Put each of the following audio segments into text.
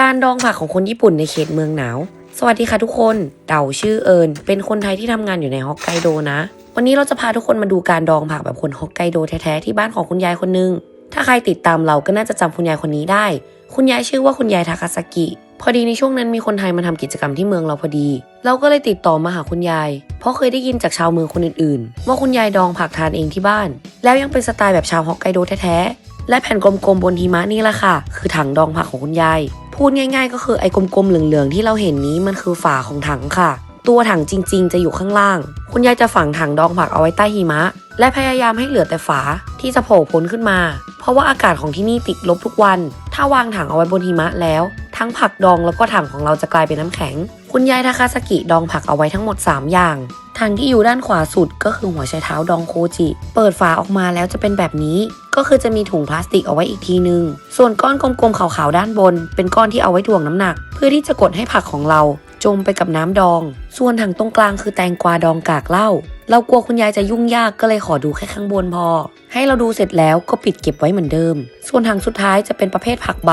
การดองผักของคนญี่ปุ่นในเขตเมืองหนาว สวัสดีค่ะทุกคน เต่าชื่อเอิญเป็นคนไทยที่ทำงานอยู่ในฮอกไกโดนะ วันนี้เราจะพาทุกคนมาดูการดองผักแบบคนฮอกไกโดแท้ๆที่บ้านของคุณยายคนหนึง ถ้าใครติดตามเราก็น่าจะจำคุณยายคนนี้ได้ คุณยายชื่อว่าคุณยายทาคาซากิ พอดีในช่วงนั้นมีคนไทยมาทำกิจกรรมที่เมืองเราพอดี เราก็เลยติดต่อมาหาคุณยาย เพราะเคยได้ยินจากชาวเมืองคนอื่นๆ ว่าคุณยายดองผักทานเองที่บ้าน แล้วยังเป็นสไตล์แบบชาวฮอกไกโดแท้ๆและแผ่นกลมๆบนหิมะนี่แหละค่ะ คือถังดองผักของคุณยาย พูดง่าย ๆ ก็คือไอ้กลมๆเหลืองๆที่เราเห็นนี้มันคือฝาของถังค่ะ ตัวถังจริง ๆ จะอยู่ข้างล่าง คุณยายจะฝังถังดองผักเอาไว้ใต้หิมะ และพยายามให้เหลือแต่ฝาที่จะโผล่พ้นขึ้นมา เพราะว่าอากาศของที่นี่ติดลบทุกวัน ถ้าวางถังเอาไว้บนหิมะแล้ว ทั้งผักดองแล้วก็ถังของเราจะกลายเป็นน้ำแข็ง คุณยายทาคาสกิดองผักเอาไว้ทั้งหมด 3 อย่างถังที่อยู่ด้านขวาสุดก็คือหัวไชเท้าดองโคจิ เปิดฝาออกมาแล้วจะเป็นแบบนี้ ก็คือจะมีถุงพลาสติกเอาไว้อีกทีนึง ส่วนก้อนกลมๆขาวๆด้านบน เป็นก้อนที่เอาไว้ถ่วงน้ำหนัก เพื่อที่จะกดให้ผักของเรา จมไปกับน้ำดอง ส่วนถังตรงกลางคือแตงกวาดองกากเหล้า เรากลัวคุณยายจะยุ่งยากก็เลยขอดูแค่ข้างบนพอ ให้เราดูเสร็จแล้วก็ปิดเก็บไว้เหมือนเดิม ส่วนถังสุดท้ายจะเป็นประเภทผักใบ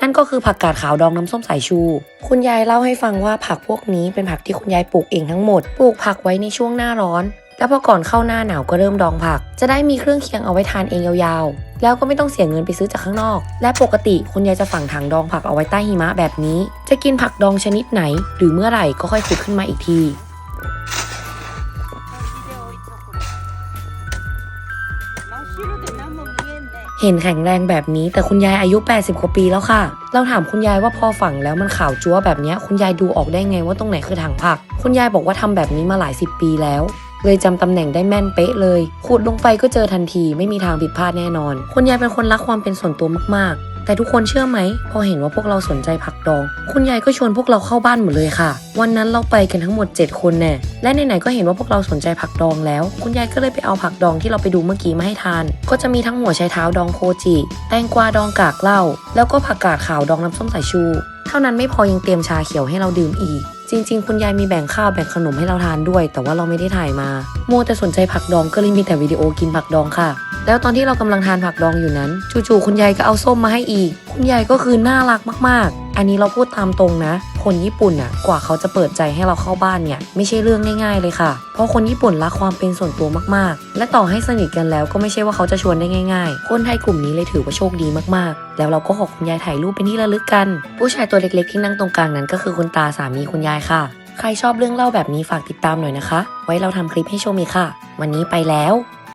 นั่นก็คือผักกาดขาวดองน้ำส้มสายชู คุณยายเล่าให้ฟังว่าผักพวกนี้เป็นผักที่คุณยายปลูกเองทั้งหมด ปลูกผักไว้ในช่วงหน้าร้อน แล้วพอก่อนเข้าหน้าหนาวก็เริ่มดองผัก จะได้มีเครื่องเคียงเอาไว้ทานเองยาวๆ แล้วก็ไม่ต้องเสียเงินไปซื้อจากข้างนอก และปกติคุณยายจะฝังถังดองผักเอาไว้ใต้หิมะแบบนี้ จะกินผักดองชนิดไหน หรือเมื่อไหร่ก็ค่อยขุดขึ้นมาอีกที เห็นแข็งแรงแบบนี้แต่คุณยายอายุ 80 กว่าปีแล้วค่ะ เราถามคุณยายว่าพอฝังแล้วมันขาวจั๊วแบบนี้คุณยายดูออกได้ไงว่าตรงไหนคือถังผัก คุณยายบอกว่าทำแบบนี้มาหลายสิบปีแล้วเลยจำตำแหน่งได้แม่นเป๊ะเลยขุดลงไปก็เจอทันทีไม่มีทางผิดพลาดแน่นอน คุณยายเป็นคนรักความเป็นส่วนตัวมากๆ แต่ทุกคนเชื่อไหม พอเห็นว่าพวกเราสนใจผักดอง คุณยายก็ชวนพวกเราเข้าบ้านหมดเลยค่ะ วันนั้นเราไปกันทั้งหมด 7 คนแน่และไหนๆก็เห็นว่าพวกเราสนใจผักดองแล้ว คุณยายก็เลยไปเอาผักดองที่เราไปดูเมื่อกี้มาให้ทาน ก็จะมีทั้งหัวไชเท้าดองโคจิ แตงกวาดองกากเหล้าแล้วก็ผักกาดขาวดองน้ำส้มสายชู เท่านั้นไม่พอยังเตรียมชาเขียวให้เราดื่มอีกจริงๆ คุณยายมีแบ่งข้าวแบ่งขนมให้เราทานด้วย แต่ว่าเราไม่ได้ถ่ายมามัวแต่สนใจผักดองก็เลยมีแต่วิดีโอกินผักดองค่ะ แล้วตอนที่เรากำลังทานผักดองอยู่นั้น จู่ๆคุณยายก็เอาส้มมาให้อีก คุณยายก็คือน่ารักมากๆ อันนี้เราพูดตามตรงนะ คนญี่ปุ่นอะ กว่าเขาจะเปิดใจให้เราเข้าบ้านเนี่ย ไม่ใช่เรื่องง่าย ๆ เลยค่ะ เพราะคนญี่ปุ่นรักความเป็นส่วนตัวมากๆ และต่อให้สนิทกันแล้วก็ไม่ใช่ว่าเขาจะชวนได้ง่าย ๆ คนไทยกลุ่มนี้เลยถือว่าโชคดีมากๆ แล้วเราก็ขอคุณยายถ่ายรูปเป็นที่ระลึกกัน ผู้ชายตัวเล็กๆที่นั่งตรงกลางนั้นก็คือคุณตาสามีคุณยายค่ะ ใครชอบเรื่องเล่าแบบนี้ฝากติดตามหน่อยนะคะ ไว้เราทำคลิปให้ชมอีกค่ะ วันนี้ไปแล้ว